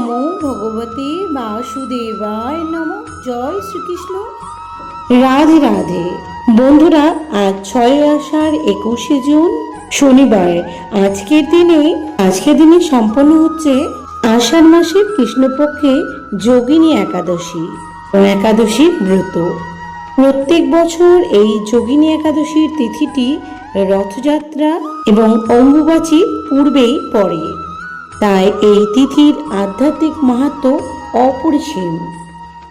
নমো ভগবতে বাসুদেবায় নমো। জয় শ্রীকৃষ্ণ। রাধে রাধে। বন্ধুরা, আজ ছয় আষাঢ় একুশে জুন, শনিবার। আজকের দিনে আজকের দিনে সম্পন্ন হচ্ছে আষাঢ় মাসের কৃষ্ণপক্ষে যোগিনী একাদশী ও একাদশীর ব্রত। প্রত্যেক বছর এই যোগিনী একাদশীর তিথিটি রথযাত্রা এবং অম্বুবাচীর পূর্বেই পড়ে। তাই এই তিথির আধ্যাত্মিক মাহাত্ম অপরিসীম।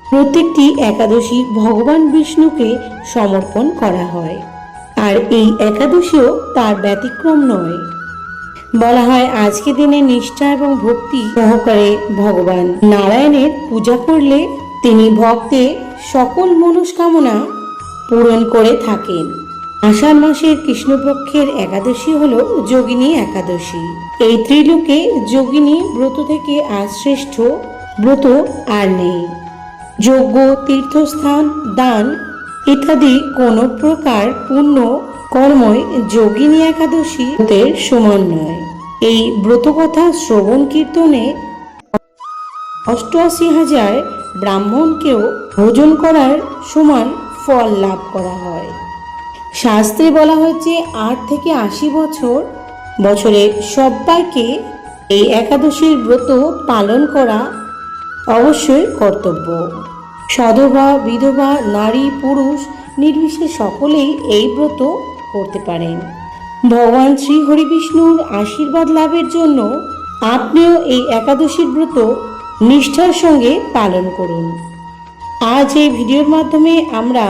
প্রত্যেকটি একাদশী ভগবান বিষ্ণুকে সমর্পণ করা হয়। আর এই একাদশীও তার ব্যতিক্রম নয়। বলা হয় আজকে দিনে নিষ্ঠা এবং ভক্তি সহকারে ভগবান নারায়ণের পূজা করলে তিনি ভক্তের সকল মনস্কামনা পূরণ করে থাকেন। আষাঢ় মাসের কৃষ্ণপক্ষের একাদশী হল যোগিনী একাদশী। এই ত্রিলোকে যোগিনী ব্রত থেকে আর শ্রেষ্ঠ ব্রত আর নেই। যজ্ঞ, তীর্থস্থান, দান ইত্যাদি কোনো প্রকার পুণ্য কর্মই যোগিনী একাদশী ব্রতের সমান নয়। এই ব্রতকথা শ্রবণ কীর্তনে অষ্টআশি হাজার ব্রাহ্মণকেও ভোজন করার সমান ফল লাভ করা হয়। শাস্ত্রে বলা হয়েছে, আট থেকে আশি বছর বছরে সবাইকে এই একাদশীর ব্রত পালন করা অবশ্যই কর্তব্য। সধবা, বিধবা, নারী, পুরুষ, নির্বিশেষে সকলেই এই ব্রত করতে পারেন। ভগবান শ্রী হরিবিষ্ণুর আশীর্বাদ লাভের জন্য আপনিও এই একাদশীর ব্রত নিষ্ঠার সঙ্গে পালন করুন। আজ এই ভিডিওর মাধ্যমে আমরা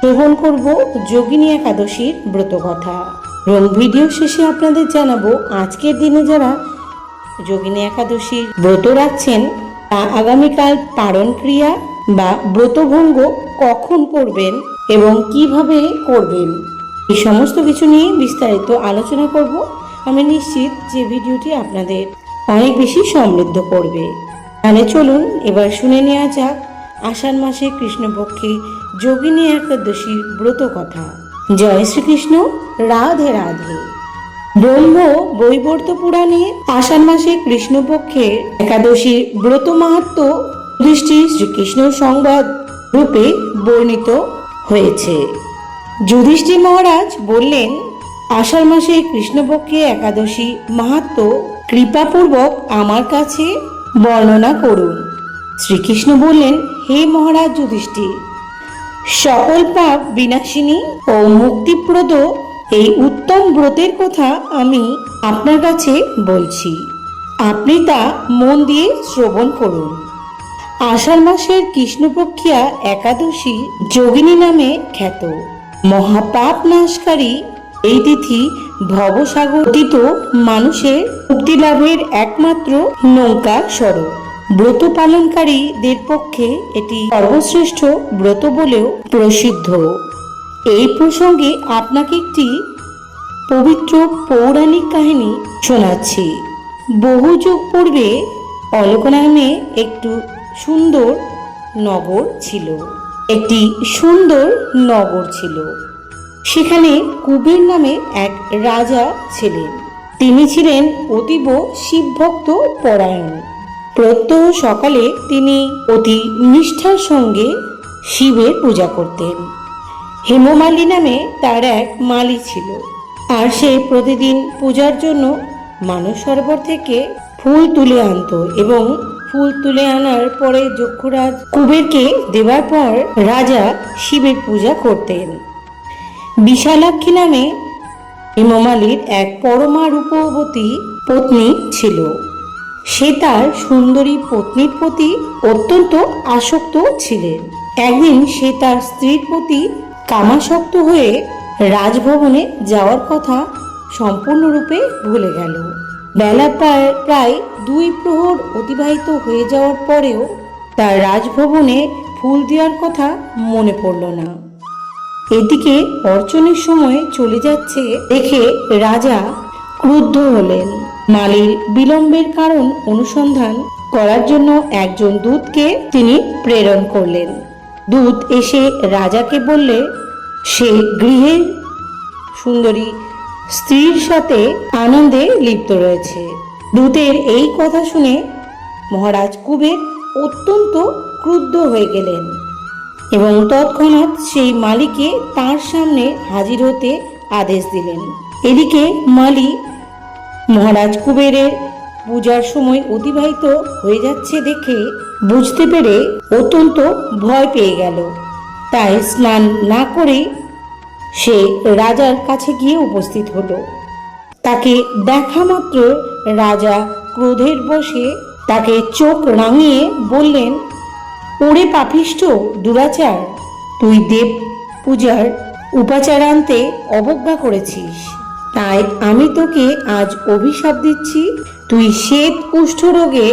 শ্রবণ করব যোগিনী একাদশীর ব্রত কথা। এবং ভিডিও শেষে আপনাদের জানাব আজকের দিনে যারা যোগিনী একাদশীর ব্রত রাখছেন, তা আগামীকাল পারণ ক্রিয়া বা ব্রতভঙ্গ কখন করবেন এবং কীভাবে করবেন, এই সমস্ত কিছু নিয়ে বিস্তারিত আলোচনা করব। আমি নিশ্চিত যে ভিডিওটি আপনাদের অনেক বেশি সমৃদ্ধ করবে। তাহলে চলুন এবার শুনে নেওয়া যাক, আষাঢ় মাসে কৃষ্ণপক্ষে যোগিনী একাদশীর ব্রত কথা। জয় শ্রীকৃষ্ণ, রাধে রাধে। ব্রহ্ম বৈবর্ত পুরাণে আষাঢ় মাসে কৃষ্ণপক্ষের একাদশীর ব্রত মাহাত্ম দৃষ্টি শ্রীকৃষ্ণ সংবাদ রূপে বর্ণিত হয়েছে। যুধিষ্ঠির মহারাজ বললেন, আষাঢ় মাসে কৃষ্ণপক্ষে একাদশী মাহাত্ম কৃপাপূর্বক আমার কাছে বর্ণনা করুন। শ্রীকৃষ্ণ বললেন, হে মহারাজ যুধিষ্ঠির সকল পাপ বিনাশিনী ও মুক্তিপ্রদ এই উত্তম ব্রতের কথা আমি আপনার কাছে বলছি। আপনি তা মন দিয়ে শ্রবণ করুন। আষাঢ় মাসের কৃষ্ণপক্ষিয়া একাদশী যোগিনী নামে খ্যাত। মহাপাপ নাশকারী এই তিথি ভবসাগর মানুষের মুক্তি লাভের একমাত্র নৌকা স্বরূপ। ব্রত পালনকারীদের পক্ষে এটি সর্বশ্রেষ্ঠ ব্রত বলেও প্রসিদ্ধ। এই প্রসঙ্গে আপনাকে একটি পবিত্র পৌরাণিক কাহিনী শোনাচ্ছি। বহু যুগ পূর্বে অলক নামে একটু সুন্দর নগর ছিল। একটি সুন্দর নগর ছিল। সেখানে কুবের নামে এক রাজা ছিলেন। তিনি ছিলেন অতীব শিবভক্ত পরায়ণ। প্রত্যহ সকালে তিনি অতি নিষ্ঠার সঙ্গে শিবের পূজা করতেন। হেমমালী নামে তার এক মালি ছিল। আর সে প্রতিদিন পূজার জন্য মানস সরোবর থেকে ফুল তুলে আনতো এবং ফুল তুলে আনার পরে যক্ষরাজ কুবেরকে দেওয়ার পর রাজা শিবের পূজা করতেন। বিশালাক্ষী নামে হেমমালির এক পরমা রূপবতী পত্নী ছিল। সে তার সুন্দরী পত্নীর প্রতি অত্যন্ত আসক্ত ছিলেন। একদিন সে তার স্ত্রীর প্রতি কামাসক্ত হয়ে রাজভবনে যাওয়ার কথা সম্পূর্ণরূপে ভুলে গেল। বেলা প্রায় প্রায় দুই প্রহর অতিবাহিত হয়ে যাওয়ার পরেও তার রাজভবনে ফুল দেওয়ার কথা মনে পড়ল না। এদিকে অর্চনের সময় চলে যাচ্ছে দেখে রাজা ক্রুদ্ধ হলেন। মালির বিলম্বের কারণ অনুসন্ধান করার জন্য একজন দূতকে তিনি প্রেরণ করলেন। দূত এসে রাজাকে বললে, সে গৃহে সুন্দরী স্ত্রীর সাথে আনন্দে লিপ্ত রয়েছে। দূতের এই কথা শুনে মহারাজ কুবের অত্যন্ত ক্রুদ্ধ হয়ে গেলেন এবং তৎক্ষণাৎ সেই মালিকে তার সামনে হাজির হতে আদেশ দিলেন। এদিকে মালি মহারাজ কুবেরের পূজার সময় অতিবাহিত হয়ে যাচ্ছে দেখে বুঝতে পেরে অত্যন্ত ভয় পেয়ে গেল। তাই স্নান না করে সে রাজার কাছে গিয়ে উপস্থিত হলো। তাকে দেখা মাত্র রাজা ক্রোধের বসে তাকে চোখ রাঙিয়ে বললেন, ওরে পাপিষ্ঠ দুরাচার, তুই দেব পূজার উপাচার আনতে অবজ্ঞা করেছিস। তাই আমি তোকে আজ অভিশাপ দিচ্ছি, তুই শ্বেত কুষ্ঠ রোগে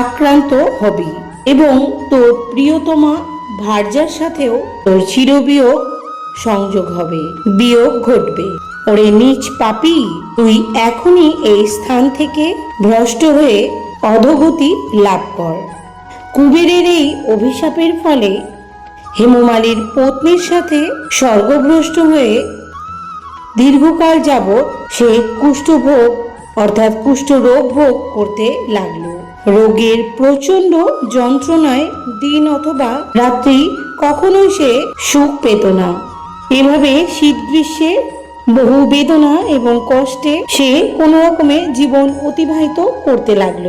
আক্রান্ত হবি এবং তোর প্রিয়তমা ভার্যার সাথেও তোর চিরবিয়োগ সংযোগ হবে, বিয়োগ ঘটবে। ওরে নিচ পাপি, তুই এখনই এই স্থান থেকে ভ্রষ্ট হয়ে অধগতি লাভ কর। কুবেরের এই অভিশাপের ফলে হেমমালির পত্নীর সাথে স্বর্গভ্রষ্ট হয়ে দীর্ঘকাল যাবৎ সে কুষ্ঠভোগ, অর্থাৎ কুষ্ঠরোগ ভোগ করতে লাগল। রোগের প্রচণ্ড যন্ত্রণায় দিন অথবা রাত্রি কখনোই সে সুখ পেত না। এভাবে শীত গ্রীষ্মে বহু বেদনা এবং কষ্টে সে কোনো রকমে জীবন অতিবাহিত করতে লাগল।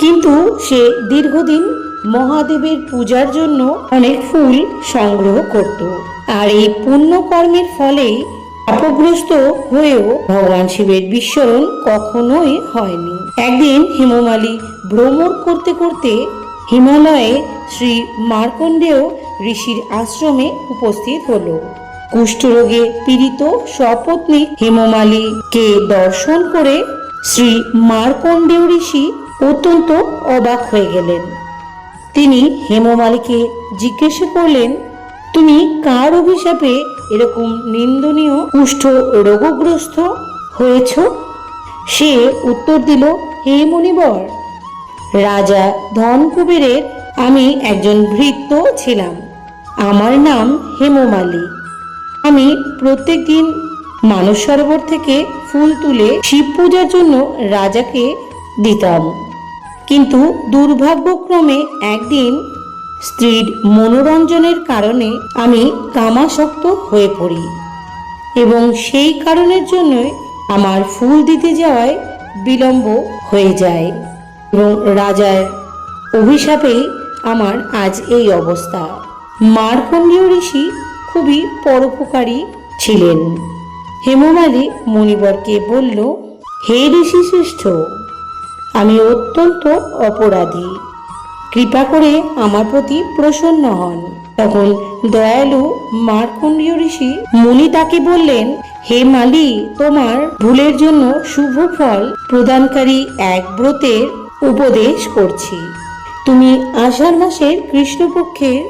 কিন্তু সে দীর্ঘদিন মহাদেবের পূজার জন্য অনেক ফুল সংগ্রহ করত। আর এই পুণ্য কর্মের ফলেই অপগ্রস্ত হয়েও ভগবান শিবের বিস্মরণ কখনোই হয়নি। একদিন হেমমালী ভ্রমণ করতে করতে হিমালয়ে শ্রী মার্কণ্ডেয় ঋষির আশ্রমে উপস্থিত হলো। কুষ্ঠরোগে পীড়িত সপত্নী হেমমালীকে দর্শন করে শ্রী মার্কণ্ডেয় ঋষি অত্যন্ত অবাক হয়ে গেলেন। তিনি হেমমালীকে জিজ্ঞেস করলেন, তুমি কার অভিশাপে এরকম নিন্দনীয় কুষ্ঠ রোগগ্রস্ত হয়েছ? সে উত্তর দিল, হে মণিবর, রাজা ধনকুবেরের আমি একজন ভৃত্য ছিলাম। আমার নাম হেমমালী। আমি প্রত্যেকদিন মানস সরোবর থেকে ফুল তুলে শিব পূজার জন্য রাজাকে দিতাম। কিন্তু দুর্ভাগ্যক্রমে একদিন স্ত্রীর মনোরঞ্জনের কারণে আমি কামাসক্ত হয়ে পড়ি এবং সেই কারণের জন্যই আমার ফুল দিতে যাওয়ায় বিলম্ব হয়ে যায় এবং রাজার অভিশাপেই আমার আজ এই অবস্থা। মার্কণ্ডীয় ঋষি খুবই পরোপকারী ছিলেন। হেমমালী মণিবরকে বলল, হে ঋষি শ্রেষ্ঠ আমি অত্যন্ত অপরাধী। কৃপা করে আমার প্রতি প্রসন্ন হন। তখন দয়ালু মার্কণ্ডীয় ঋষি মুনি তাকে বললেন, হে মালি, তোমার ভুলের জন্য শুভ ফল প্রদানকারী এক ব্রতের উপদেশ করছি। তুমি আষাঢ় মাসের কৃষ্ণপক্ষের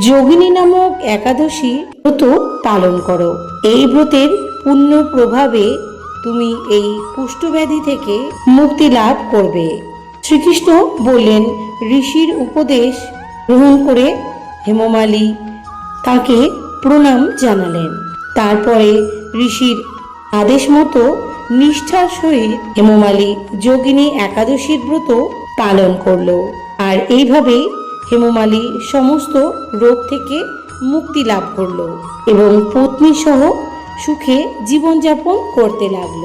যোগিনী নামক একাদশী ব্রত পালন করো। এই ব্রতের পুণ্য প্রভাবে তুমি এই কুষ্ঠব্যাধি থেকে মুক্তি লাভ করবে। শ্রীকৃষ্ণ বললেন, ঋষির উপদেশ গ্রহণ করে হেমমালী তাকে প্রণাম জানালেন। তারপরে ঋষির আদেশ মতো নিষ্ঠার সহিত হেমমালী যোগিনী একাদশীর ব্রত পালন করল। আর এইভাবে হেমমালী সমস্ত রোগ থেকে মুক্তি লাভ করল এবং পত্নী সহ সুখে জীবনযাপন করতে লাগল।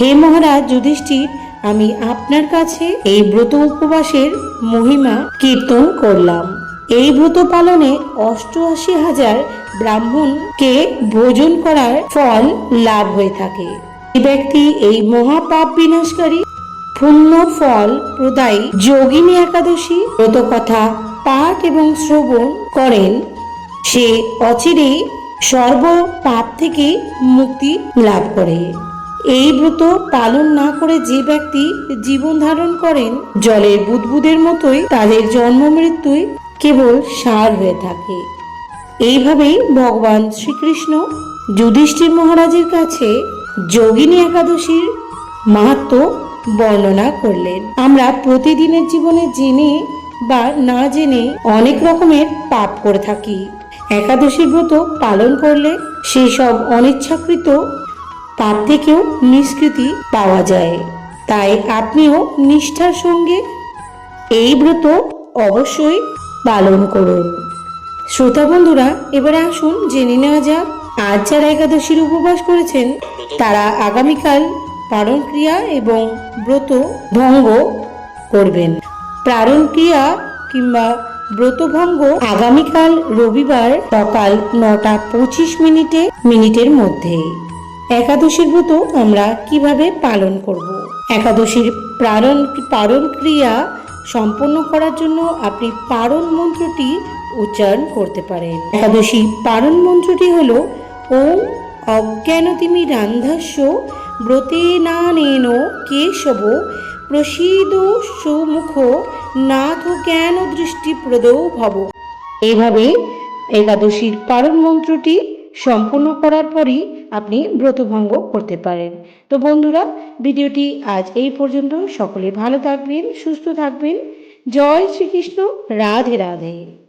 হে মহারাজ, যুধিষ্ঠির আমি আপনার কাছে এই ব্রত উপবাসের মহিমা কীর্তন করলাম। এই ব্রত পালনে অষ্টআশি হাজার ব্রাহ্মণকে ভোজন করার ফল লাভ হয়ে থাকে। ব্যক্তি এই মহাপাপ বিনাশকারী পুণ্য ফল প্রদায়ী যোগিনী একাদশী ব্রত কথা পাঠ এবং শ্রবণ করেন। সে অচিরেই সর্ব পাপ থেকে মুক্তি লাভ করে। এই ব্রত পালন না করে যে ব্যক্তি জীবন ধারণ করেন, জলের বুদবুদের মতোই তাদের জন্ম মৃত্যুই কেবল সার হয়ে থাকে। এইভাবেই ভগবান শ্রীকৃষ্ণ যুধিষ্ঠির মহারাজের কাছে যোগিনী একাদশীর মাহাত্ম বর্ণনা করলেন। আমরা প্রতিদিনের জীবনে জেনে বা না জেনে অনেক রকমের পাপ করে থাকি। একাদশী ব্রত পালন করলে সেই সব অনিচ্ছাকৃত পাপ থেকেও নিষ্কৃতি পাওয়া যায়। তাই আপনিও নিষ্ঠার সঙ্গে এই ব্রত অবশ্যই পালন করুন। শ্রোতা বন্ধুরা, এবারে আসুন জেনে নেওয়া যাক, আজ যারা একাদশীর উপবাস করেছেন, তারা আগামীকাল পালন ক্রিয়া এবং ব্রত ভঙ্গ করবেন। প্রারণ ক্রিয়া কিংবা ব্রতভঙ্গ আগামীকাল রবিবার সকাল নটা পঁচিশ মিনিটে, মিনিটের মধ্যে। একাদশীর ব্রত আমরা কীভাবে পালন করব? একাদশীর প্রারণ পারণ ক্রিয়া সম্পন্ন করার জন্য আপনি পারণ মন্ত্রটি উচ্চারণ করতে পারেন। একাদশী পারণ মন্ত্রটি হল, ওম অজ্ঞানতিমি রান্ধাস্য ব্রতে না নেন কেশব প্রসীদ সুমুখ নাথ জ্ঞান দৃষ্টি প্রদৌ ভব। এইভাবে একাদশীর পারণ মন্ত্রটি সম্পূর্ণ করার পরই আপনি ব্রতভঙ্গ করতে পারেন। তো বন্ধুরা, ভিডিওটি আজ এই পর্যন্ত। সকলে ভালো থাকবেন, সুস্থ থাকবেন। জয় শ্রীকৃষ্ণ, রাধে রাধে।